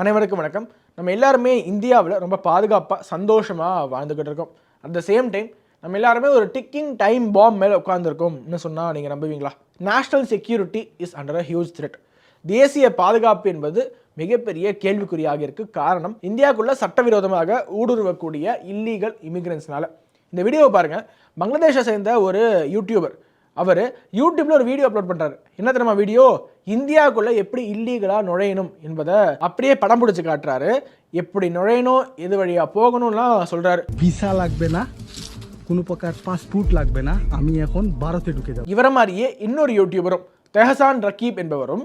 அனைவருக்கும் வணக்கம். நம்ம எல்லாருமே இந்தியாவில் ரொம்ப பாதுகாப்பாக சந்தோஷமாக வாழ்ந்துக்கிட்டு இருக்கோம். அட் த சேம் டைம் நம்ம எல்லாருமே ஒரு டிக்கிங் டைம் பாம் மேலே உட்காந்துருக்கோம்னு சொன்னால் நீங்கள் நம்புவீங்களா? National security is under a huge threat தேசிய பாதுகாப்பு என்பது மிகப்பெரிய கேள்விக்குறியாக இருக்குது காரணம் இந்தியாவுக்குள்ளே சட்டவிரோதமாக ஊடுருவக்கூடிய இல்லீகல் இமிக்ரன்ஸ்னால இந்த வீடியோவை பாருங்கள் பங்களாதேஷை சேர்ந்த ஒரு யூடியூபர் அவர் யூடியூப்ல ஒரு வீடியோ அப்லோட் பண்றாரு என்ன தெரியுமா வீடியோ இந்தியாவுக்குள்ள எப்படி இல்லீகலா நுழையணும் என்பதை அப்படியே படம் பிடிச்சு காட்டுறாரு எப்படி நுழையணும் எது வழியா போகணும்லாம் சொல்றாரு ভিসা লাগবে না কোনো প্রকার পাসপোর্ট লাগবে না আমি এখন ভারতে ঢুকে যাব இவரை மாதிரியே இன்னொரு யூடியூபரும் தெஹசான் ரக்கீப் என்பவரும்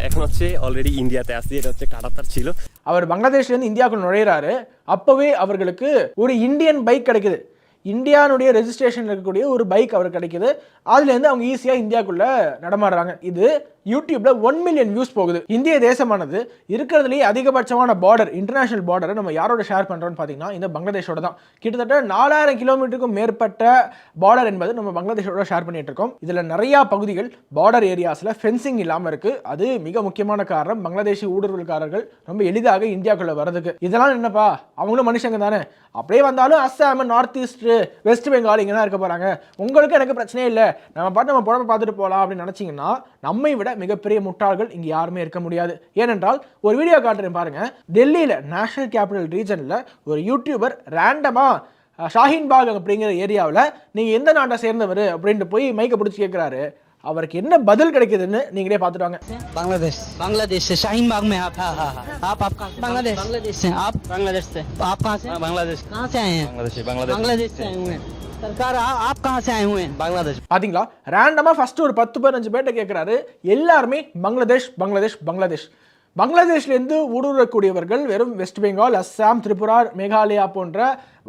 এখন হচ্ছে অলরেডি ইন্ডিয়াতে আসছি এটা হচ্ছে কাটাতার ছিল அவர் பங்களாதேஷ்லேருந்து இந்தியாவுக்கு நுழையிறாரு அப்போவே அவர்களுக்கு ஒரு இந்தியன் பைக் கிடைக்குது இந்தியானுடைய ரெஜிஸ்ட்ரேஷன் இருக்கக்கூடிய ஒரு பைக் அவர் கிடைக்குது. அதுலேருந்து அவங்க ஈஸியாக இந்தியாவுக்குள்ளே நடமாடுறாங்க. இது யூடியூப்ல ஒன் மில்லியன் வியூஸ் போகுது. இந்திய தேசமானது இருக்கிறதுலேயே அதிகபட்சமான பார்டர் இன்டர்நேஷனல் பார்டரை நம்ம யாரோட ஷேர் பண்ணுறோம்னு பார்த்தீங்கன்னா இந்த பங்களாதேஷோட தான். கிட்டத்தட்ட நாலாயிரம் கிலோமீட்டருக்கும் மேற்பட்ட பார்டர் என்பது நம்ம பங்களாதேஷோட ஷேர் பண்ணிட்டு இருக்கோம். இதில் நிறையா பகுதிகள் பார்டர் ஏரியாஸில் ஃபென்சிங் இல்லாமல் இருக்குது அது மிக முக்கியமான காரணம். பங்களாதேஷி ஊடுருவல்காரர்கள் ரொம்ப எளிதாக இந்தியாக்குள்ளே வரதுக்கு இதெல்லாம் என்னப்பா? அவங்களும் மனுஷங்க தானே. அப்படியே வந்தாலும் அஸ்ஸாம் நார்த் ஈஸ்ட் வெஸ்ட் பெங்கால் இங்கே தான் இருக்க போறாங்க. உங்களுக்கு எனக்கு பிரச்சனையே இல்லை. நம்ம பாட்டு நம்ம புடவை பார்த்துட்டு போகலாம் அப்படின்னு நினச்சிங்கன்னா நம்மை விட மிகப்பெரிய முட்டாள்கள் இங்கே யாருமே இருக்க முடியாது. ஏனென்றால் ஒரு வீடியோ காட்டுறேன் பாருங்க. டெல்லியில் நேஷனல் கேபிட்டல் ரீஜனில் ஒரு யூடியூபர் ரேண்டமாக ஷாஹின் பாக் அப்படிங்கிற ஏரியாவில் நீங்கள் எந்த நாட்டை சேர்ந்தவர்? அப்படின்ட்டு போய் மைக்கை பிடிச்சி கேட்குறாரு அவருக்கு என்ன பதில் கிடைக்குதுன்னு நீங்களே பார்த்துட்டு வாங்க. பங்களாதேஷ். பங்களாதேஷ் ஷைன் பாக் மே ஆப் ஆப் ஆப் பங்களாதேஷ். பங்களாதேஷ். से आप बांग्लादेश से आप कहाँ से बांग्लादेश कहाँ से ஆப் காசே ஆயுங்க பங்களாதேஷ். பாத்தீங்களா? ரேண்டமா ஃபர்ஸ்ட் ஒரு பத்து பதினஞ்சு பேர்ட்ட கேட்கிறாரு எல்லாருமே பங்களாதேஷ் பங்களாதேஷ் பங்களாதேஷ். பங்களாதேஷ்லேருந்து ஊடுருவக்கூடியவர்கள் வெறும் வெஸ்ட் பெங்கால் அஸ்ஸாம் திரிபுரா மேகாலயா போன்ற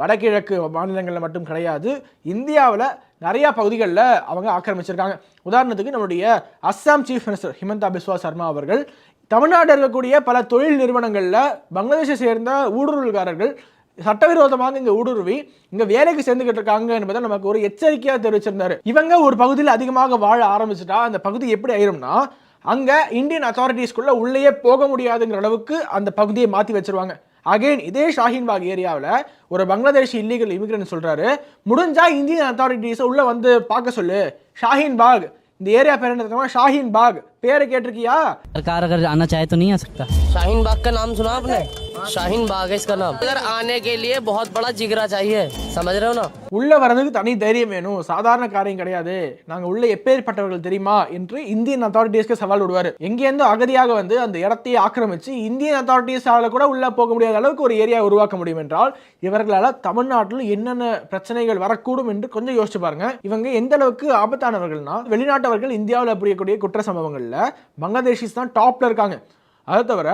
வடகிழக்கு மாநிலங்களில் மட்டும் கிடையாது. இந்தியாவில் நிறையா பகுதிகளில் அவங்க ஆக்கிரமிச்சிருக்காங்க. உதாரணத்துக்கு நம்மளுடைய அஸ்ஸாம் சீஃப் மினிஸ்டர் ஹிமந்தா பிஸ்வா சர்மா அவர்கள் தமிழ்நாட்டில் இருக்கக்கூடிய பல தொழில் நிறுவனங்களில் பங்களாதேஷை சேர்ந்த ஊடுருவல்காரர்கள் சட்டவிரோதமாக இங்கே ஊடுருவி இங்கே வேலைக்கு சேர்ந்துக்கிட்டு இருக்காங்க என்பதை நமக்கு ஒரு எச்சரிக்கையாக தெரிவிச்சிருந்தாரு. இவங்க ஒரு பகுதியில் அதிகமாக வாழ ஆரம்பிச்சிட்டா அந்த பகுதி எப்படி ஆயிரும்னா அங்கே இந்தியன் அத்தாரிட்டிஸ்குள்ளே உள்ளேயே போக முடியாதுங்கிற அளவுக்கு அந்த பகுதியை மாற்றி வச்சிருவாங்க. அகைன் இதே ஷாஹின்பாக் ஏரியாவில் ஒரு பங்களாதேஷ் இல்லீகல் இமிகிரன்ட் சொல்றாரு முடிஞ்சா இந்தியன் அத்தாரிட்டிஸை உள்ள வந்து பார்க்க சொல்லு ஷாஹின் பாக் இந்த ஏரியா பேர் என்ன தெரியுமா ஷாஹின் பாக் பேரை கேட்டிருக்கியா सरकार अगर आना चाहे तो नहीं आ सकता शाहीन बाग का नाम सुना आपने ஷாஹின் பாகேஷ் கலாம் அகர் ஆனே கே லியே பஹுத் படா ஜிகரா சாஹியே சமஜ் ரஹோ நா உள்ள வரதுக்கு தனி தைரியம் வேணும். சாதாரண காரியம் கிடையாது. நாங்க உள்ள எப்பேற்பட்டவர்கள் தெரியுமா என்று இந்தியன் அத்தாரிட்டிஸ்க்கு சவால் விடுவார். எங்கேருந்து அகதியாக வந்து அந்த இடத்தையே ஆக்கிரமிச்சு இந்தியன் அத்தாரிட்டிஸால கூட உள்ள போக முடியாத அளவுக்கு ஒரு ஏரியா உருவாக்க முடியும் என்றால் இவர்களால் தமிழ்நாட்டில் என்னென்ன பிரச்சனைகள் வரக்கூடும் என்று கொஞ்சம் யோசிச்சு பாருங்க. இவங்க எந்த அளவுக்கு ஆபத்தானவர்கள்னா வெளிநாட்டவர்கள் இந்தியாவில் புரியக்கூடிய குற்ற சம்பவங்களில் பங்களாதேஷிஸ் தான் டாப்ல இருக்காங்க. அதை தவிர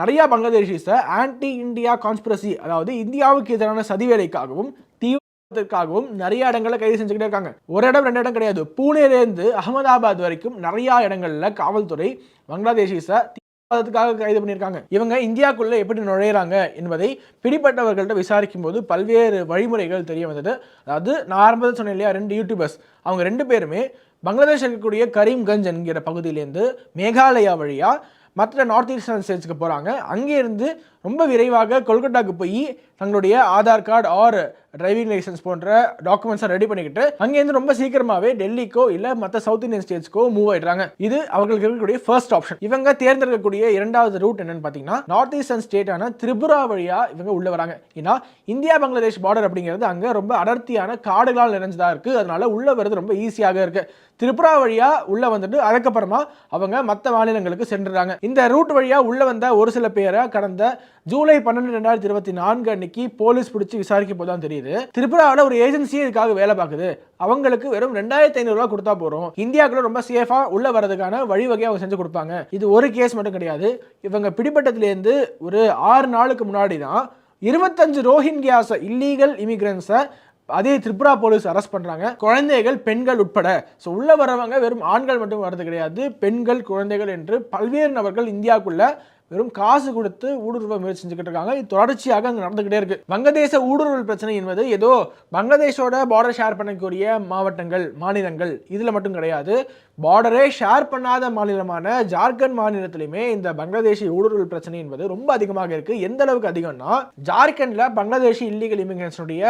நிறையா பங்களாதேஷிஸை ஆன்டி இந்தியா கான்ஸ்பிரசி அதாவது இந்தியாவுக்கு எதிரான சதிவேலைக்காகவும் தீவிரத்திற்காகவும் நிறைய இடங்களை கைது செஞ்சுக்கிட்டே இருக்காங்க. ஒரு இடம் ரெண்டு இடம் கிடையாது. பூனேலேருந்து அகமதாபாத் வரைக்கும் நிறையா இடங்களில் காவல்துறை பங்களாதேஷிஸை தீவிரவாதத்துக்காக கைது பண்ணியிருக்காங்க. இவங்க இந்தியாக்குள்ளே எப்படி நுழையிறாங்க என்பதை பிடிப்பட்டவர்கள்ட்ட விசாரிக்கும் போது பல்வேறு வழிமுறைகள் தெரிய வந்தது. அதாவது நான் ஆரம்பத்தில் சொன்னேன் இல்லையா ரெண்டு யூடியூபர்ஸ் அவங்க ரெண்டு பேருமே பங்களாதேஷ் இருக்கக்கூடிய கரீம்கஞ்ச் என்கிற பகுதியிலேருந்து மேகாலயா வழியாக மற்ற நார்த் ஈஸ்டர்ன் ஸ்டேட்ஸ்க்கு போகிறாங்க அங்கேருந்து ரொம்ப விரைவாக கொல்கட்டாக்கு போய் தங்களுடைய Aadhaar card or driving licence போன்ற டாக்குமெண்ட்ஸை ரெடி பண்ணிக்கிட்டு அங்கேருந்து ரொம்ப சீக்கிரமாகவே டெல்லிக்கோ இல்லை மற்ற சவுத் இந்தியன் ஸ்டேட்ஸ்க்கோ மூவ் ஆயிடுறாங்க. இது அவர்களுக்கு இருக்கக்கூடிய ஃபர்ஸ்ட் ஆப்ஷன் இவங்க தேர்ந்தெடுக்கக்கூடிய இரண்டாவது ரூட் என்னன்னு பார்த்தீங்கன்னா நார்த் ஈஸ்டர்ன் ஸ்டேட்டான திரிபுரா வழியாக இவங்க உள்ள வராங்க. ஏன்னா இந்தியா பங்களாதேஷ் பார்டர் அப்படிங்கிறது அங்கே ரொம்ப அடர்த்தியான காடுகளால் நிறைஞ்சதாக இருக்குது அதனால உள்ள வர்றது ரொம்ப ஈஸியாக இருக்கு. திரிபுரா வழியாக உள்ள வந்துட்டு அதுக்கப்புறமா அவங்க மற்ற மாநிலங்களுக்கு சென்றுறாங்க. இந்த ரூட் வழியாக உள்ள வந்த ஒரு சில பேரை கடந்த ஜூலை பன்னெண்டு ரெண்டாயிரத்தி இருபத்தி நான்கு அன்னைக்கு போலீஸ் பிடிச்சி விசாரிக்க போதான் தான் தெரியுது. திரிபுராவில் ஒரு ஏஜென்சியே இதுக்காக வேலை பார்க்குது. அவங்களுக்கு வெறும் ரெண்டாயிரத்தி ஐநூறுரூவா கொடுத்தா போகிறோம் இந்தியாக்குள்ள ரொம்ப சேஃபாக உள்ள வரதுக்கான வழிவகையை அவங்க செஞ்சு கொடுப்பாங்க. இது ஒரு கேஸ் மட்டும் கிடையாது. இவங்க பிடிபட்டதுலேருந்து ஒரு ஆறு நாளுக்கு முன்னாடி தான் இருபத்தஞ்சு ரோஹிங்கியாஸை இல்லீகல் இமிகிரன்ஸை அதே திரிபுரா போலீஸ் அரெஸ்ட் பண்றாங்க. குழந்தைகள் பெண்கள் உட்பட. ஸோ உள்ள வரவங்க வெறும் ஆண்கள் மட்டும் வர்றது கிடையாது. பெண்கள் குழந்தைகள் என்று பல்வேறு நபர்கள் இந்தியாவுக்குள்ள வெறும் காசு கொடுத்து ஊடுருவ முயற்சி செஞ்சுக்கிட்டு இருக்காங்க. இது தொடர்ச்சியாக அங்கே நடந்துகிட்டே இருக்கு. வங்கதேச ஊடுருவல் பிரச்சனை என்பது ஏதோ வங்கதேஷோட பார்டர் ஷேர் பண்ணக்கூடிய மாவட்டங்கள் மாநிலங்கள் இதில் மட்டும் கிடையாது. பார்டரே ஷேர் பண்ணாத மாநிலமான ஜார்க்கண்ட் மாநிலத்திலுமே இந்த பங்களாதேஷி ஊடுருவல் பிரச்சனை என்பது ரொம்ப அதிகமாக இருக்கு. எந்த அளவுக்கு அதிகம்னா ஜார்க்கண்ட்ல பங்களாதேஷி இல்லீகல் இமிகிரன்ஸுடைய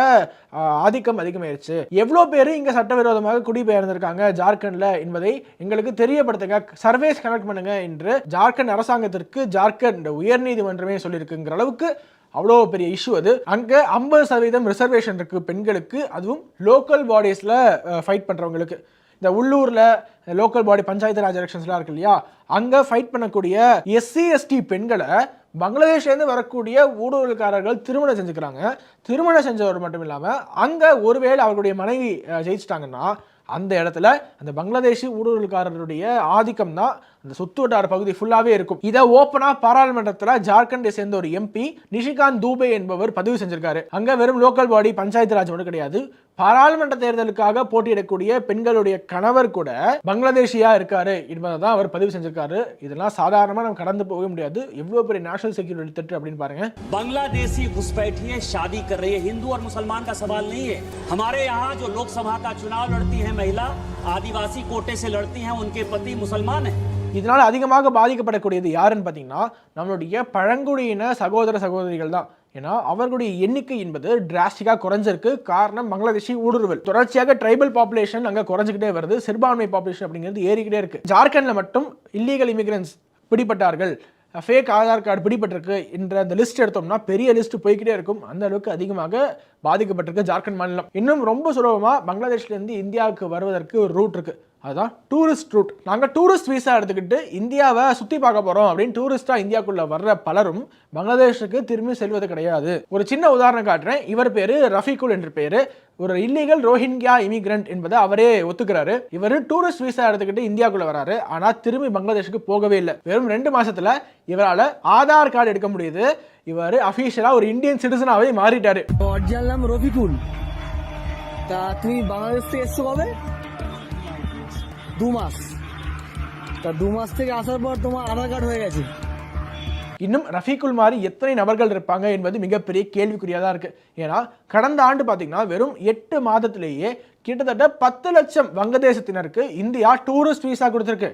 ஆதிக்கம் அதிகமாயிருச்சு. எவ்வளோ பேர் இங்க சட்டவிரோதமாக குடிபெயர்ந்திருக்காங்க ஜார்க்கண்ட்ல என்பதை எங்களுக்கு தெரியப்படுத்துங்க. சர்வேஸ் கனெக்ட் பண்ணுங்க என்று ஜார்க்கண்ட் அரசாங்கத்திற்கு ஜார்க்கண்ட் உயர்நீதிமன்றமே சொல்லியிருக்குங்கிற அளவுக்கு அவ்வளோ பெரிய இஷ்யூ அது. அங்கே ஐம்பது சதவீதம் ரிசர்வேஷன் இருக்குது பெண்களுக்கு அதுவும் லோக்கல் பாடிஸில் ஃபைட் பண்ணுறவங்களுக்கு இந்த உள்ளூரில் லோக்கல் பாடி பஞ்சாயத்து ராஜ் எலெக்ஷன்ஸ்லாம் இருக்கு இல்லையா? அங்கே ஃபைட் பண்ணக்கூடிய எஸ்சி எஸ்டி பெண்களை பங்களாதேஷ்லேருந்து வரக்கூடிய ஊடுருவல்காரர்கள் திருமணம் செஞ்சுக்கிறாங்க. திருமணம் செஞ்சவர் மட்டும் இல்லாமல் அங்கே ஒருவேளை அவர்களுடைய மனைவி ஜெயிச்சிட்டாங்கன்னா அந்த இடத்துல அந்த பங்களாதேஷி ஊடுருவல்காரருடைய ஆதிக்கம் தான் அந்த சொத்து வட்டார பகுதி ஃபுல்லாகவே இருக்கும். இதை ஓப்பனாக பாராளுமன்றத்தில் ஜார்க்கண்டை சேர்ந்த ஒரு எம்பி நிஷிகாந்த் தூபே என்பவர் பதிவு செஞ்சிருக்காரு. அங்கே வெறும் லோக்கல் பாடி பஞ்சாயத்து ராஜ் மட்டும் கிடையாது. பாராளுமன்ற தேர்தலுக்காக போட்டியிடக்கூடிய பெண்களுடைய கணவர் கூட பங்களாதேஷியா இருக்காரு என்பதை தான் அவர் பதிவு செஞ்சிருக்காரு இதெல்லாம் சாதாரணமாக நம்ம கடந்து போக முடியாது எவ்வளோ பெரிய நேஷனல் செக்யூரிட்டி திட்டு அப்படின்னு பாருங்க बांग्लादेशी घुसपैठी है शादी कर रही है हिंदू और मुसलमान का सवाल नहीं है हमारे यहाँ जो लोकसभा का चुनाव लड़ती है महिला आदिवासी कोटे से लड़ती हैं उनके पति मुसलमान हैं இதனால் அதிகமாக பாதிக்கப்படக்கூடியது யாருன்னு பார்த்தீங்கன்னா நம்மளுடைய பழங்குடியின சகோதர சகோதரிகள் தான் ஏன்னா அவர்களுடைய எண்ணிக்கை என்பது டிராஸ்டிக்காக குறைஞ்சிருக்கு. காரணம் பங்களாதேஷி ஊடுருவல். தொடர்ச்சியாக ட்ரைபல் பாப்புலேஷன் அங்கே குறைஞ்சிக்கிட்டே வருது. சிறுபான்மை பாப்புலேஷன் அப்படிங்கிறது ஏறிக்கிட்டே இருக்கு. ஜார்க்கண்டில் மட்டும் இல்லீகல் இமிகிரன்ஸ் பிடிபட்டார்கள். ஃபேக் ஆதார் கார்டு பிடிபட்டிருக்கு என்ற அந்த லிஸ்ட் எடுத்தோம்னா பெரிய லிஸ்ட் போய்கிட்டே இருக்கும். அந்த அளவுக்கு அதிகமாக பாதிக்கப்பட்டிருக்கு ஜார்க்கண்ட் மாநிலம். இன்னும் ரொம்ப சுலபமாக பங்களாதேஷ்லேருந்து இந்தியாவுக்கு வருவதற்கு ஒரு ரூட் இருக்குது அதுதான் டூரிஸ்ட் ரூட் நாங்கள் டூரிஸ்ட் விசா எடுத்துக்கிட்டு இந்தியாவை சுற்றி பார்க்க போகிறோம் அப்படின்னு டூரிஸ்ட்டாக இந்தியாவுக்குள்ளே வர்ற பலரும் பங்களாதேஷுக்கு திரும்பி செல்வது கிடையாது. ஒரு சின்ன உதாரணம் காட்டுறேன். இவர் பேர் ரஃபிகுல் என்ற பேர். ஒரு இல்லீகல் ரோஹிங்கியா இமிக்ரெண்ட் என்பதை அவரே ஒத்துக்கிறாரு. இவர் டூரிஸ்ட் விசா எடுத்துக்கிட்டு இந்தியாவுக்குள்ள வராரு. ஆனால் திரும்பி பங்களாதேஷுக்கு போகவே இல்லை. வெறும் ரெண்டு மாசத்துல இவரால் ஆதார் கார்டு எடுக்க முடியுது. இவர் அஃபீஷியலா ஒரு இந்தியன் சிட்டிசனாவே மாறிட்டார். রফিকুল তা তুমি বাংলাদেশ থেকে এসছো দু মাস তা দু মাস থেকে আসার পর তোমার আধার কার্ড হয়ে গেছে இன்னும் ரஃபீக்குல் மாதிரி எத்தனை நபர்கள் இருப்பாங்க என்பது மிகப்பெரிய கேள்விக்குறியாக தான் இருக்கு ஏன்னா கடந்த ஆண்டு பார்த்தீங்கன்னா வெறும் எட்டு மாதத்திலேயே கிட்டத்தட்ட பத்து லட்சம் வங்கதேசத்தினருக்கு இந்தியா டூரிஸ்ட் வீசா கொடுத்துருக்கு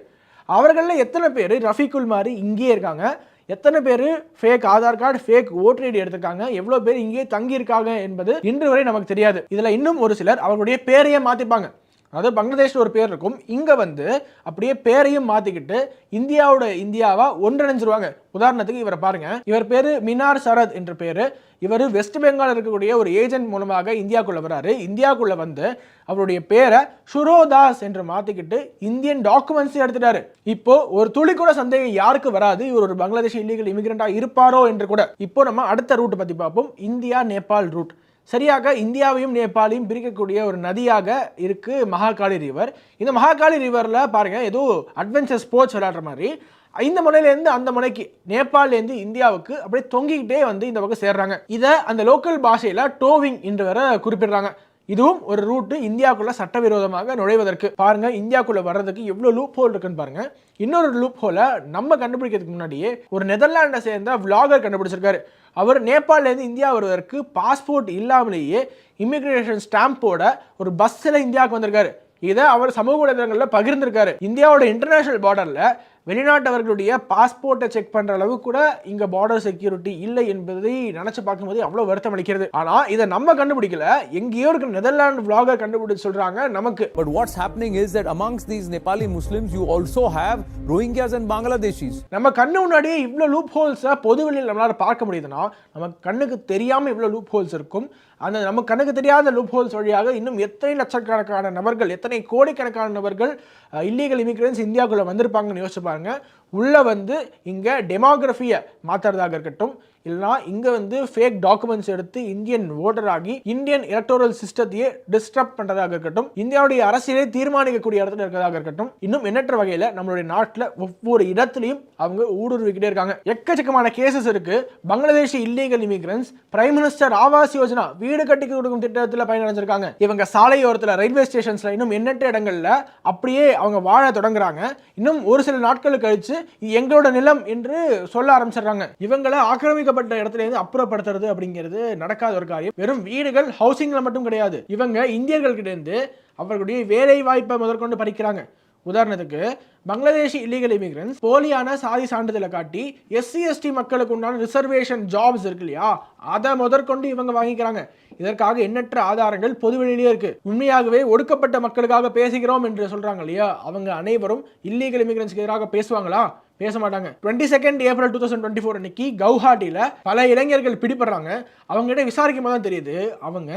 அவர்களில் எத்தனை பேர் ரஃபீக்குல் மாதிரி இங்கேயே இருக்காங்க எத்தனை பேர் fake Aadhaar card fake voter ID எடுத்திருக்காங்க எவ்வளோ பேர் இங்கேயே தங்கி இருக்காங்க என்பது இன்று வரை நமக்கு தெரியாது இதில் இன்னும் ஒரு சிலர் அவர்களுடைய பேரையே மாற்றிப்பாங்க அதாவது பங்களாதேஷ்ல ஒரு பேர் இருக்கும். இங்கே வந்து அப்படியே பேரையும் மாற்றிக்கிட்டு இந்தியாவோட இந்தியாவாக ஒன்றிணைஞ்சிருவாங்க. உதாரணத்துக்கு இவரை பாருங்க. இவர் பேர் மினார் சரத் என்ற பேர். இவர் வெஸ்ட் பெங்கால் இருக்கக்கூடிய ஒரு ஏஜென்ட் மூலமாக இந்தியாவுக்குள்ளே வராரு. இந்தியாவுக்குள்ளே வந்து அவருடைய பேரை ஷுரோதாஸ் என்று மாற்றிக்கிட்டு இந்தியன் டாக்குமெண்ட்ஸ் எடுத்துட்டாரு. இப்போ ஒரு துளி கூட சந்தேகம் யாருக்கு வராது. இவர் ஒரு பங்களாதேஷ் இல்லீகல் இமிகிரண்டா இருப்பாரோ என்று கூட. இப்போ நம்ம அடுத்த ரூட் பற்றி பார்ப்போம். இந்தியா நேபாள் ரூட் சரியாக இந்தியாவையும் நேபாளையும் பிரிக்கக்கூடிய ஒரு நதியாக இருக்கு மகாகாளி ரிவர் இந்த மகாகாளி ரிவரில் பாருங்க ஏதோ அட்வென்ச்சர் ஸ்போர்ட்ஸ் விளையாடுற மாதிரி. இந்த முனையிலேருந்து அந்த முனைக்கு நேபாள்லேருந்து இந்தியாவுக்கு அப்படியே தொங்கிக்கிட்டே வந்து இந்த பக்கம் சேர்றாங்க. இதை அந்த லோக்கல் பாஷையில் டோவிங் என்று வர குறிப்பிடுறாங்க. இதுவும் ஒரு ரூட்டு இந்தியாவுக்குள்ள சட்டவிரோதமாக நுழைவதற்கு. பாருங்க இந்தியாவுக்குள்ள வர்றதுக்கு எவ்வளோ லூப் ஹோல் இருக்குன்னு பாருங்க. இன்னொரு லூப் ஹோலை நம்ம கண்டுபிடிக்கிறதுக்கு முன்னாடியே ஒரு நெதர்லாண்டை சேர்ந்த விளாகர் கண்டுபிடிச்சிருக்காரு. அவர் நேபாளிலேருந்து இந்தியா வருவதற்கு பாஸ்போர்ட் இல்லாமலேயே இமிக்ரேஷன் ஸ்டாம்போட ஒரு பஸ்ஸில் இந்தியாவுக்கு வந்திருக்காரு. இதை அவர் சமூக வலைதளங்களில் பகிர்ந்திருக்காரு. இந்தியாவோட இன்டர்நேஷனல் பார்டரில் வெளிநாட்டவர்களுடைய பாஸ்போர்ட்டை செக் பண்ற அளவு கூட இங்க பார்டர் செக்யூரிட்டி இல்லை என்பதை நினைச்சு பார்க்கும்போது அவ்வளவு வருத்தம் அளிக்கிறது. ஆனா இதை நம்ம கண்டுபிடிக்கல. எங்கேயோ இருக்கிற நெதர்லாந்து vlogger கண்டுபிடிச்சு சொல்றாங்க நமக்கு. But what's happening is that amongst these Nepali Muslims, you also have Rohingyas and Bangladeshis. நம்ம கண்ணு முன்னாடியே இவ்வளோ லூப் ஹோல்ஸை பொதுவெளியில் நம்மளால பார்க்க முடியுதுன்னா நம்ம கண்ணுக்கு தெரியாம இவ்வளோ லூப் ஹோல்ஸ் இருக்கும். அந்த நம்ம கண்ணுக்கு தெரியாத லூப் ஹோல்ஸ் வழியாக இன்னும் எத்தனை லட்சக்கணக்கான நபர்கள் எத்தனை கோடிக்கணக்கான நபர்கள் இல்லீகல் இமிகிரன்ஸ் இந்தியாவுக்குள்ளே வந்திருப்பாங்கன்னு யோசிச்சு பாருங்கள் உள்ளே வந்து இங்கே டெமோகிராஃபியை மாற்றுறதாக இருக்கட்டும். இல்லைனா இங்கே வந்து ஃபேக் டாக்குமெண்ட்ஸ் எடுத்து இந்தியன் ஓட்டர் ஆகி இந்தியன் எலக்டோரல் சிஸ்டத்தையே டிஸ்டர்ப் பண்ணுறதாக இருக்கட்டும். இந்தியாவுடைய அரசியலை தீர்மானிக்கக்கூடிய இடத்துல இருக்கிறதாக இருக்கட்டும். இன்னும் எண்ணற்ற வகையில் நம்மளுடைய நாட்டில் ஒவ்வொரு இடத்துலையும் அவங்க ஊடுருவிக்கிட்டே இருக்காங்க. எக்கச்சக்கமான கேசஸ் இருக்குது Bangladesh illegal immigrants prime minister Awas Yojana வீடு கட்டி கொடுக்கும் திட்டத்தில் பயனடைஞ்சிருக்காங்க. இவங்க சாலையோரத்தில் ரயில்வே ஸ்டேஷன்ஸில் இன்னும் எண்ணற்ற இடங்கள்ல அப்படியே அவங்க வாழ தொடங்குறாங்க. இன்னும் ஒரு சில நாட்கள் கழித்து எங்களோட நிலம் என்று சொல்ல ஆரம்பிச்சிடுறாங்க. இவங்களை ஆக்கிரமிக்கப்பட்ட இடத்துல இருந்து அப்புறப்படுத்துறது அப்படிங்கிறது நடக்காத ஒரு காரியம். வெறும் வீடுகள் ஹவுசிங்ல மட்டும் கிடையாது. இவங்க இந்தியர்கள் இருந்து அவர்களுடைய வேலை வாய்ப்பை முதற்கொண்டு பறிக்கிறாங்க. உதாரணத்துக்கு பங்களாதேஷி இல்லீகல் இமிகிரன்ஸ் போலியான சாதி சான்றிதழை காட்டி எஸ்சி எஸ்டி மக்களுக்கு உண்டான ரிசர்வேஷன் ஜாப்ஸ் இருக்கு இல்லையா? அதை முதற்கொண்டு இவங்க வாங்கிக்கிறாங்க. இதற்காக எண்ணற்ற ஆதாரங்கள் பொதுவெளியிலே இருக்கு. உண்மையாகவே ஒடுக்கப்பட்ட மக்களுக்காக பேசுகிறோம் என்று சொல்றாங்க இல்லையா? அவங்க அனைவரும் இல்லீகல் இமிகிரன்ஸ்க்கு எதிராக பேசுவாங்களா? பேச மாட்டாங்க. Twenty second April two thousand twenty four அன்னைக்கு கவுஹாட்டியில் பல இளைஞர்கள் பிடிபடுறாங்க. அவங்ககிட்ட விசாரிக்கும் போது தான் தெரியுது அவங்க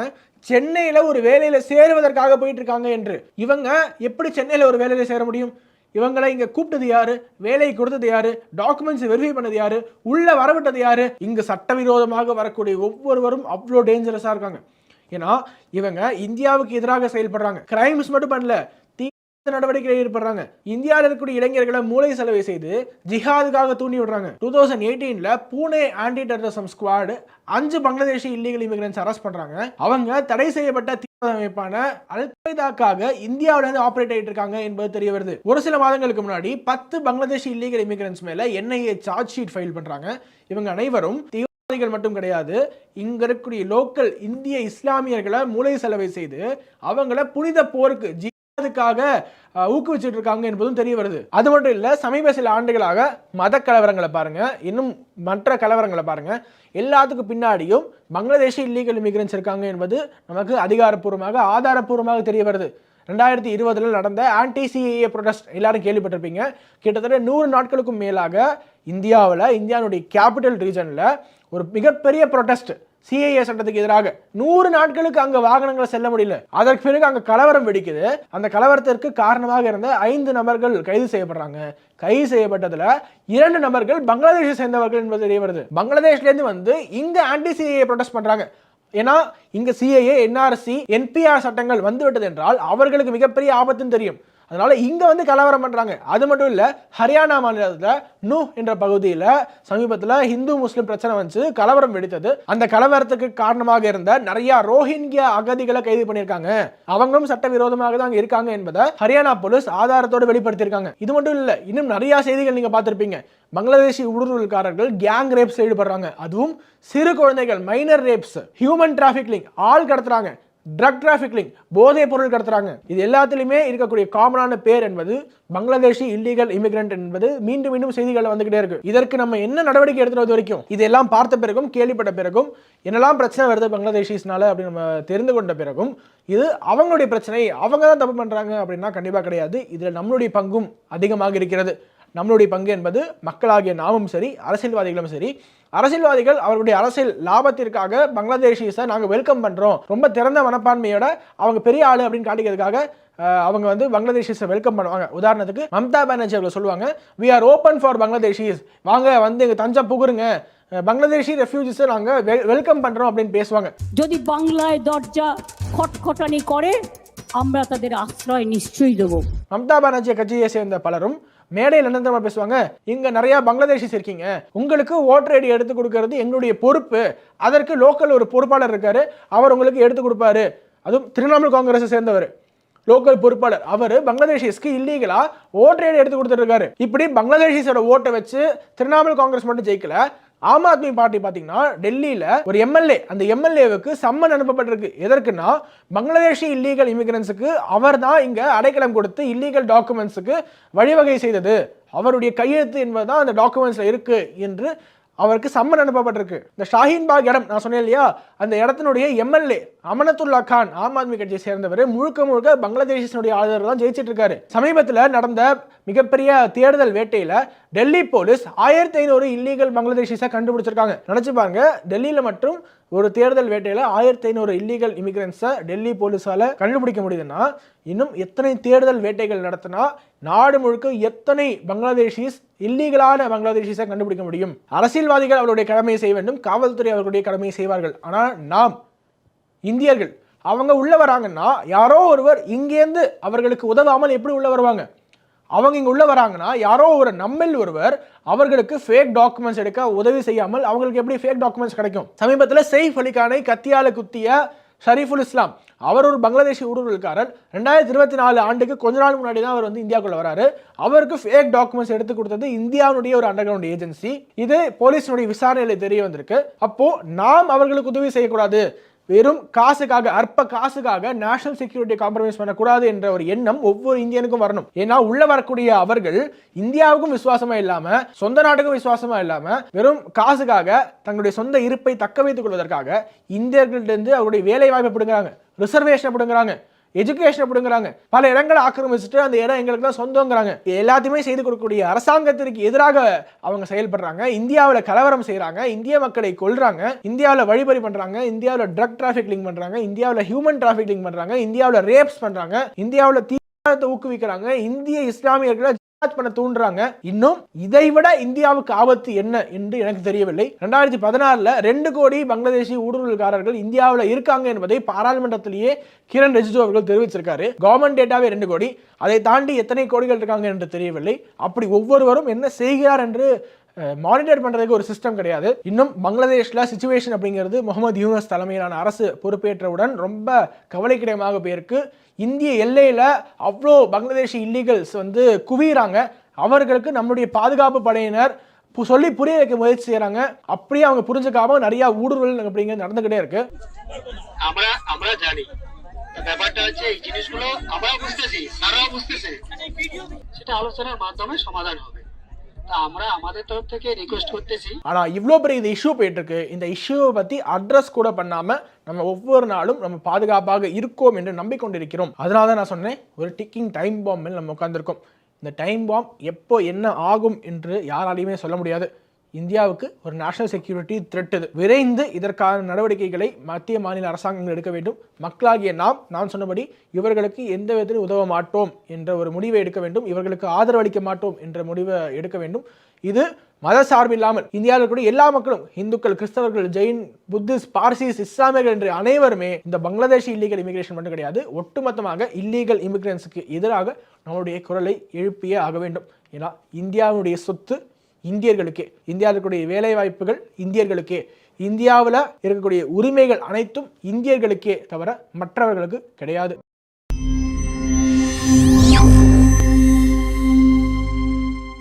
சென்னையில் ஒரு வேலையில் சேருவதற்காக போயிட்டு இருக்காங்க என்று. இவங்க எப்படி சென்னையில் ஒரு வேலையில் சேர முடியும்? இவங்களை இங்கே கூப்பிட்டது யாரு? வேலை கொடுத்தது யாரு? டாக்குமெண்ட்ஸ் வெரிஃபை பண்ணது யாரு? உள்ளே வரவிட்டது யாரு? இங்கே சட்டவிரோதமாக வரக்கூடிய ஒவ்வொருவரும் அவ்வளோ டேஞ்சரஸாக இருக்காங்க. ஏன்னா இவங்க இந்தியாவுக்கு எதிராக செயல்படுறாங்க. கிரைம்ஸ் மட்டும் பண்ணல தீவிர நடவடிக்கையில் ஈடுபடுறாங்க. இந்தியாவில் இருக்கக்கூடிய இளைஞர்களை மூளை செலவை செய்து ஜிஹாதுக்காக தூண்டி விடுறாங்க. டூ தௌசண்ட் எயிட்டீன்ல பூனே ஆன்டி டெரரிசம் ஸ்குவாடு அஞ்சு பங்களாதேஷி இல்லீகல் இமிகிரன்ஸ் அரெஸ்ட் பண்றாங்க. அவங்க தடை செய்யப்பட்ட அமைப்பான அல்கொய்தாக்காக கொய்தாக்காக இந்தியாவில இருந்து ஆபரேட் ஆயிட்டு இருக்காங்க என்பது தெரிய வருது. ஒரு சில மாதங்களுக்கு முன்னாடி பத்து பங்களாதேஷ் இல்லீகல் இமிகிரன்ஸ் மேல என்ஐஏ சார்ஜ் ஷீட் ஃபைல் பண்றாங்க. இவங்க அனைவரும் தீவிரவாதிகள் மட்டும் கிடையாது இங்க இருக்கக்கூடிய லோக்கல் இந்திய இஸ்லாமியர்களை மூளை செலவை செய்து அவங்கள புனித போருக்கு ஜிஹாதுக்காக அதுக்காக ஊக்குவிச்சிட்டு இருக்காங்க என்பதும் தெரிய வருது. அது மட்டும் இல்ல சமீப சில ஆண்டுகளாக மத கலவரங்களை பாருங்க இன்னும் மற்ற கலவரங்களை பாருங்க எல்லாத்துக்கும் பின்னாடியும் பங்களாதேஷ் இல்லீகல் இமிகிரன்ஸ் இருக்காங்க என்பது நமக்கு அதிகாரப்பூர்வமாக ஆதாரப்பூர்வமாக தெரிய வருது. ரெண்டாயிரத்தி இருபதுல நடந்த ஆன்டி சிஏஏ ப்ரொடெஸ்ட் எல்லாரும் கேள்விப்பட்டிருப்பீங்க. கிட்டத்தட்ட நூறு நாட்களுக்கும் மேலாக இந்தியாவில் இந்தியாவுடைய கேபிட்டல் ரீஜனில் ஒரு மிகப்பெரிய ப்ரொடெஸ்ட் சிஏஏ சட்டத்துக்கு எதிராக. நூறு நாட்களுக்கு அங்க வாகனங்களை செல்ல முடியல. அதற்கு பிறகு அங்க கலவரம் வெடிக்குது. அந்த கலவரத்திற்கு காரணமாக இருந்த ஐந்து நபர்கள் கைது செய்யப்படுறாங்க. கைது செய்யப்பட்டதுல இரண்டு நபர்கள் பங்களாதேஷை சேர்ந்தவர்கள் என்பது தெரிய வருது. பங்களாதேஷ்ல இருந்து வந்து இங்க ஆன்டி சிஏஏ ப்ரொடெஸ்ட் பண்றாங்க. ஏன்னா இங்க சிஏஏ என்ஆர்சி என்பிஆர் சட்டங்கள் வந்துவிட்டது என்றால் அவர்களுக்கு மிகப்பெரிய ஆபத்துன்னு தெரியும். அதனால் இங்கே வந்து கலவரம் பண்ணுறாங்க அது மட்டும் இல்லை ஹரியானா மாநிலத்தில் நூ என்ற பகுதியில் சமீபத்தில் ஹிந்து முஸ்லீம் பிரச்சனை வந்து கலவரம் வெடித்தது. அந்த கலவரத்துக்கு காரணமாக இருந்த நிறைய ரோஹிங்கியா அகதிகளை கைது பண்ணியிருக்காங்க. அவங்களும் சட்டவிரோதமாக தான் அங்கே இருக்காங்க என்பதை ஹரியானா போலீஸ் ஆதாரத்தோடு வெளிப்படுத்தியிருக்காங்க. இது மட்டும் இல்லை இன்னும் நிறைய செய்திகள் நீங்கள் பார்த்துருப்பீங்க. பங்களாதேஷி ஊடுருவல்காரர்கள் கேங் ரேப்ஸ் ஈடுபடுறாங்க. அதுவும் சிறு குழந்தைகள் மைனர் ரேப்ஸ் ஹியூமன் டிராஃபிக்லிங் ஆள் கடத்துறாங்க. ட்ரக் டிராஃபிக்லிங் போதைப் பொருள் கடத்துறாங்க. இது எல்லாத்துலேயுமே இருக்கக்கூடிய காமனான பேர் என்பது பங்களாதேஷி இல்லீகல் இமிகிரண்ட் என்பது மீண்டும் மீண்டும் செய்திகளில் வந்துகிட்டே இருக்கு. இதற்கு நம்ம என்ன நடவடிக்கை எடுத்துறது வரைக்கும் இதெல்லாம் பார்த்த பிறகும் கேள்விப்பட்ட பிறகும் என்னெல்லாம் பிரச்சனை வருது பங்களாதேஷிஸ்னால அப்படின்னு நம்ம தெரிந்து கொண்ட பிறகும் இது அவங்களுடைய பிரச்சனை அவங்க தான் தப்பு பண்ணுறாங்க அப்படின்னா கண்டிப்பாக கிடையாது. இதில் நம்மளுடைய பங்கும் அதிகமாக இருக்கிறது. நம்மளுடைய பங்கு என்பது மக்களாகிய நாமும் சரி அரசியல்வாதிகளும் சரி அரசியல்வாதிகள் அவர்களுடைய அரசியல் லாபத்திற்காக பங்களாதேஷிஸை நாங்கள் வெல்கம் பண்ணுறோம் ரொம்ப திறந்த மனப்பான்மையோட அவங்க பெரிய ஆளு அப்படின்னு காட்டிக்கிறதுக்காக அஹ், அவங்க வந்து பங்களாதேஷிஸை வெல்கம் பண்ணுவாங்க உதாரணத்துக்கு மம்தா பானர்ஜி அவர்கள் சொல்லுவாங்க we are open for Bangladeshis வாங்க வந்து எங்கள் தஞ்சை புகுருங்க அஹ், பங்களாதேஷி ரெஃப்யூஜிஸை நாங்கள் வெல்கம் பண்ணுறோம் அப்படின்னு பேசுவாங்க যদি বাংলায় দরজা খটখটানি করে আমরা তাদের আশ্রয় নিশ্চয়ই দেবো மம்தா பானர்ஜி கட்சியை சேர்ந்த பலரும் மேடையில் என்ன தெரியுமா பேசுவாங்க. இங்க நிறைய பங்களாதேஷிஸ் இருக்கீங்க. உங்களுக்கு ஓட்டர் ஐடி எடுத்து கொடுக்கறது எங்களுடைய பொறுப்பு. அதற்கு லோக்கல் ஒரு பொறுப்பாளர் இருக்காரு. அவர் உங்களுக்கு எடுத்து கொடுப்பாரு. அதுவும் திரிணாமுல் காங்கிரஸை சேர்ந்தவர். லோக்கல் பொறுப்பாளர். அவர் பங்களாதேஷிஸ்க்கு இல்லீகலா ஓட்டர் ஐடி எடுத்து கொடுத்துருக்காரு இப்படி பங்களாதேஷிஸோட ஓட்டை வச்சு திரிணாமுல் காங்கிரஸ் மட்டும் ஜெயிக்கல. ஆம் ஆத்மி பார்ட்டி பார்த்தீங்கன்னா டெல்லியில் ஒரு எம்எல்ஏ அந்த எம்எல்ஏவுக்கு சம்மன் அனுப்பப்பட்டிருக்கு. எதற்குன்னா பங்களாதேஷி இல்லீகல் இமிகிரன்ஸுக்கு அவர் தான் இங்கே அடைக்கலம் கொடுத்து இல்லீகல் டாக்குமெண்ட்ஸுக்கு வழிவகை செய்தது. அவருடைய கையெழுத்து என்பது தான் அந்த டாக்குமெண்ட்ஸில் இருக்குது என்று அவருக்கு சம்மன் அனுப்பப்பட்டிருக்கு. இந்த ஷாஹீன் பாக் இடம் நான் சொன்னேன் இல்லையா? அந்த இடத்தினுடைய எம்எல்ஏ அமனத்துல்லா கான் ஆம் ஆத்மி கட்சியை சேர்ந்தவர். முழுக்க முழுக்க பங்களாதேஷினுடைய ஆதரவு தான் ஜெயிச்சிட்டு இருக்காரு. சமீபத்தில் நடந்த மிகப்பெரிய தேடுதல் வேட்டையில் டெல்லி போலீஸ் ஆயிரத்தி ஐநூறு இல்லீகல் பங்களாதேஷிஸை கண்டுபிடிச்சிருக்காங்க. நினச்சி பாருங்க டெல்லியில் மட்டும் ஒரு தேர்தல் வேட்டையில் ஆயிரத்தி ஐநூறு இல்லீகல் இமிகிரன்ஸை டெல்லி போலீஸால் கண்டுபிடிக்க முடியுதுன்னா இன்னும் எத்தனை தேர்தல் வேட்டைகள் நடத்தினா நாடு முழுக்க எத்தனை பங்களாதேஷிஸ் இல்லீகலான பங்களாதேஷிஸை கண்டுபிடிக்க முடியும்? அரசியல்வாதிகள் அவருடைய கடமையை செய்ய வேண்டும் காவல்துறை அவர்களுடைய கடமையை செய்வார்கள். ஆனால் நாம் இந்தியர்கள். அவங்க உள்ள வராங்கன்னா யாரோ ஒருவர் இங்கேருந்து அவர்களுக்கு உதவாமல் எப்படி உள்ள வருவாங்க? அவங்க இங்க உள்ள வராங்கன்னா யாரோ ஒரு நம்மில் ஒருவர் அவர்களுக்கு ஃபேக் டாக்குமெண்ட்ஸ் எடுக்க உதவி செய்யாமல் அவங்களுக்கு எப்படி ஃபேக் டாக்குமெண்ட்ஸ் கிடைக்கும்? சமீபத்தில் செய்ஃப் அலிகானை கத்தியால குத்திய ஷரீஃபுல் இஸ்லாம். அவர் ஒரு பங்களாதேஷி ஊடுருவல்காரர். ரெண்டாயிரத்தி இருபத்தி நாலு ஆண்டுக்கு கொஞ்ச நாள் முன்னாடி தான் அவர் வந்து இந்தியாவுக்குள்ள வராரு. அவருக்கு ஃபேக் டாக்குமெண்ட்ஸ் எடுத்து கொடுத்தது இந்தியாவுடைய ஒரு அண்டர் கிரவுண்ட் ஏஜென்சி இது போலீஸினுடைய விசாரணையில் தெரிய வந்திருக்கு. அப்போ நாம் அவர்களுக்கு உதவி செய்யக்கூடாது. வெறும் காசுக்காக அற்ப காசுக்காக நேஷனல் செக்யூரிட்டி காம்ப்ரமைஸ் பண்ணக்கூடாது என்ற ஒரு எண்ணம் ஒவ்வொரு இந்தியனுக்கும் வரணும். ஏன்னா உள்ள வரக்கூடிய அவர்கள் இந்தியாவுக்கும் விசுவாசமா இல்லாம சொந்த நாட்டுக்கும் விசுவாசமா இல்லாம வெறும் காசுக்காக தங்களுடைய சொந்த இருப்பை தக்க வைத்துக் கொள்வதற்காக இந்தியர்களிருந்து அவருடைய வேலை வாய்ப்பை பிடுங்குறாங்க. ரிசர்வேஷனை பிடுங்குறாங்க. எஜுகேஷன் அப்படிங்கிறாங்க. பல இடங்களை ஆக்கிரமிச்சுட்டு அந்த இடம் எங்களுக்கு தான் சொந்தங்கிறாங்க. எல்லாத்தையுமே செய்து கொடுக்கக்கூடிய அரசாங்கத்திற்கு எதிராக அவங்க செயல்படுறாங்க. இந்தியாவில் கலவரம் செய்கிறாங்க இந்திய மக்களை கொள்றாங்க இந்தியாவில் வழிபறி பண்றாங்க. இந்தியாவில் ட்ரக் டிராஃபிக்லிங் பண்றாங்க. இந்தியாவில் ஹியூமன் டிராஃபிக்லிங் பண்றாங்க. இந்தியாவில் ரேப்ஸ் பண்றாங்க. இந்தியாவில் தீ ஊக்குவிக்கிறாங்க. இந்திய இஸ்லாமியர்களை பண்ண தூண்டுறாங்க. இன்னும் இதை விட இந்தியாவுக்கு ஆபத்து என்ன என்று எனக்கு தெரியவில்லை. ரெண்டாயிரத்தி பதினாறுல ரெண்டு கோடி பங்களாதேஷி ஊடுருவல்காரர்கள் இந்தியாவில் இருக்காங்க என்பதை பாராளுமன்றத்திலேயே கிரண் ரிஜிஜு அவர்கள் தெரிவிச்சிருக்காரு. கவர்மெண்ட் டேட்டாவே ரெண்டு கோடி. அதை தாண்டி எத்தனை கோடிகள் இருக்காங்க என்று தெரியவில்லை. அப்படி ஒவ்வொருவரும் என்ன செய்கிறார் என்று மானிட்டர் பண்ணுறதுக்கு ஒரு சிஸ்டம் கிடையாது. இன்னும் பங்களாதேஷில் சுச்சுவேஷன் அப்படிங்கிறது முகமது யூனஸ் தலைமையிலான அரசு பொறுப்பேற்றவுடன் ரொம்ப கவலைக்கிடமாக போயிருக்கு. இந்திய எல்லையில அவ்வளோ பங்களாதேஷி இல்லீகல்ஸ் வந்து குவிகிறாங்க அவர்களுக்கு நம்முடைய பாதுகாப்பு படையினர் பு- சொல்லி புரிய வைக்க முயற்சி செய்றாங்க அப்படியே அவங்க புரிஞ்சுக்காம நிறைய ஊடுருவல் அப்படிங்கிறது நடந்துகிட்டே இருக்கு আমরা আমরা জানি ব্যাপারটা হচ্ছে এই জিনিসগুলো আমরাও বুঝতেছি তারাও বুঝতেছে সেটা আলোচনার মাধ্যমে সমাধান হবে তা আমরা আমাদের তরফ থেকে রিকোয়েস্ট করতেছি ஆனா இவ்வளோ பெரிய இந்த இஷ்யூ போயிட்டு இருக்கு இந்த இஷ்யூவை பத்தி அட்ரஸ் கூட பண்ணாம நம்ம ஒவ்வொரு நாளும் நம்ம பாதுகாப்பாக இருக்கோம் என்று நம்பிக்கொண்டிருக்கிறோம் அதனால தான் நான் சொன்னேன் ஒரு டிக்கிங் டைம் பாம் நம்ம உட்கார்ந்திருக்கோம் இந்த டைம் பாம் எப்போ என்ன ஆகும் என்று யாராலையுமே சொல்ல முடியாது இந்தியாவுக்கு ஒரு நேஷனல் செக்யூரிட்டி த்ரெட் இது. விரைந்து இதற்கான நடவடிக்கைகளை மத்திய மாநில அரசாங்கங்கள் எடுக்க வேண்டும். மக்களாகிய நாம் நான் சொன்னபடி இவர்களுக்கு எந்த விதத்திலும் உதவ மாட்டோம் என்ற ஒரு முடிவை எடுக்க வேண்டும். இவர்களுக்கு ஆதரவளிக்க மாட்டோம் என்ற முடிவை எடுக்க வேண்டும். இது மத சார்பில்லாமல் இந்தியாவில் இருக்கக்கூடிய எல்லா மக்களும் இந்துக்கள் கிறிஸ்தவர்கள் ஜெயின் புத்திஸ்ட் பார்சிஸ் இஸ்லாமியர்கள் என்று அனைவருமே இந்த பங்களாதேஷ் இல்லீகல் இமிகிரேஷன் மட்டும் கிடையாது ஒட்டுமொத்தமாக இல்லீகல் இமிகிரன்ஸுக்கு எதிராக நம்மளுடைய குரலை எழுப்பியே ஆக வேண்டும். ஏன்னா இந்தியாவுடைய சொத்து இந்தியர்களுக்கே. இந்தியாவில் இருக்கக்கூடிய வேலை வாய்ப்புகள் இந்தியர்களுக்கே. இந்தியாவில் இருக்கக்கூடிய உரிமைகள் அனைத்தும் இந்தியர்களுக்கே தவிர மற்றவர்களுக்கு கிடையாது.